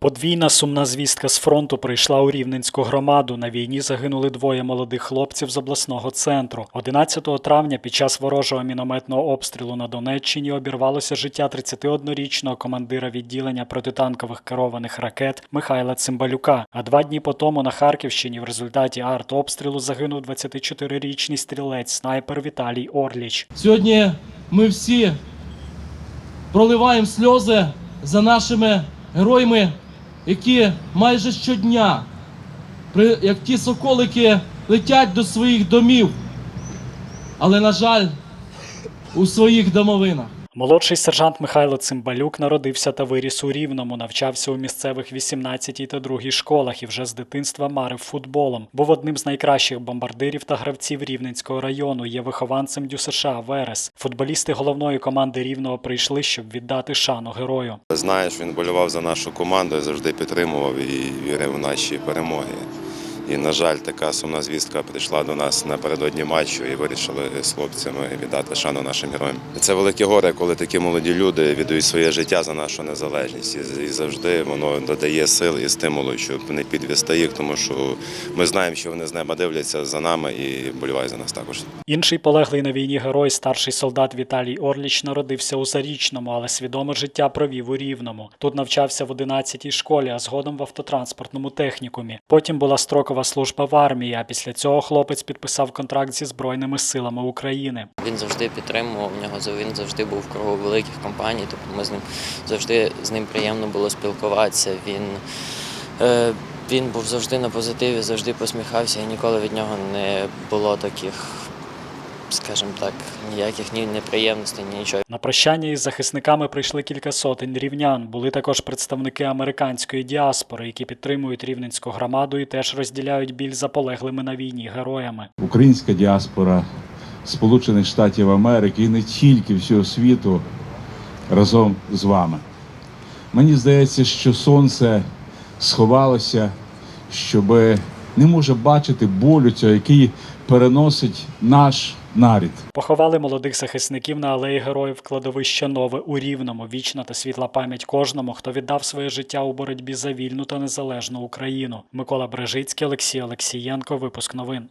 Подвійна сумна звістка з фронту прийшла у Рівненську громаду. На війні загинули двоє молодих хлопців з обласного центру. 11 травня під час ворожого мінометного обстрілу на Донеччині обірвалося життя 31-річного командира відділення протитанкових керованих ракет Михайла Цимбалюка. А два дні по тому на Харківщині в результаті артобстрілу загинув 24-річний стрілець снайпер Віталій Орліч. Сьогодні ми всі проливаємо сльози за нашими героями, які майже щодня, як ті соколики, летять до своїх домів, але, на жаль, у своїх домовинах. Молодший сержант Михайло Цимбалюк народився та виріс у Рівному, навчався у місцевих 18 та 2 школах і вже з дитинства марив футболом. Був одним з найкращих бомбардирів та гравців Рівненського району. Є вихованцем ДЮСШ Верес. Футболісти головної команди Рівного прийшли, щоб віддати шану герою. Знаєш, він болював за нашу команду, завжди підтримував і вірив в наші перемоги. І, на жаль, така сумна звістка прийшла до нас напередодні матчу і вирішили з хлопцями віддати шану нашим героям. Це велике горе, коли такі молоді люди віддають своє життя за нашу незалежність. І, завжди воно додає сил і стимулу, щоб не підвести їх, тому що ми знаємо, що вони з неба дивляться за нами і болівають за нас також. Інший полеглий на війні герой, старший солдат Віталій Орліч, народився у Зарічному, але свідоме життя провів у Рівному. Тут навчався в 11-й школі, а згодом в автотранспортному технікумі. Потім була строкова служба в армії. А після цього хлопець підписав контракт зі збройними силами України. Він завжди підтримував в нього. Він завжди був в кругу великих компаній. Тобто ми з ним завжди з ним приємно було спілкуватися. Він, е, він був завжди на позитиві, завжди посміхався, і ніколи від нього не було таких, скажімо так, ніяких ні неприємностей, ні нічого. На прощання із захисниками прийшли кілька сотень рівнян. Були також представники американської діаспори, які підтримують рівненську громаду і теж розділяють біль за полеглими на війні героями. українська діаспора Сполучених Штатів Америки і не тільки всього світу разом з вами. Мені здається, що сонце сховалося, щоб не може бачити болю цього, який переносить наш нарід. Поховали молодих захисників на алеї героїв кладовища Нове у Рівному. Вічна та світла пам'ять кожному, хто віддав своє життя у боротьбі за вільну та незалежну Україну. Микола Брежицький, Олексій Олексієнко. Випуск новин.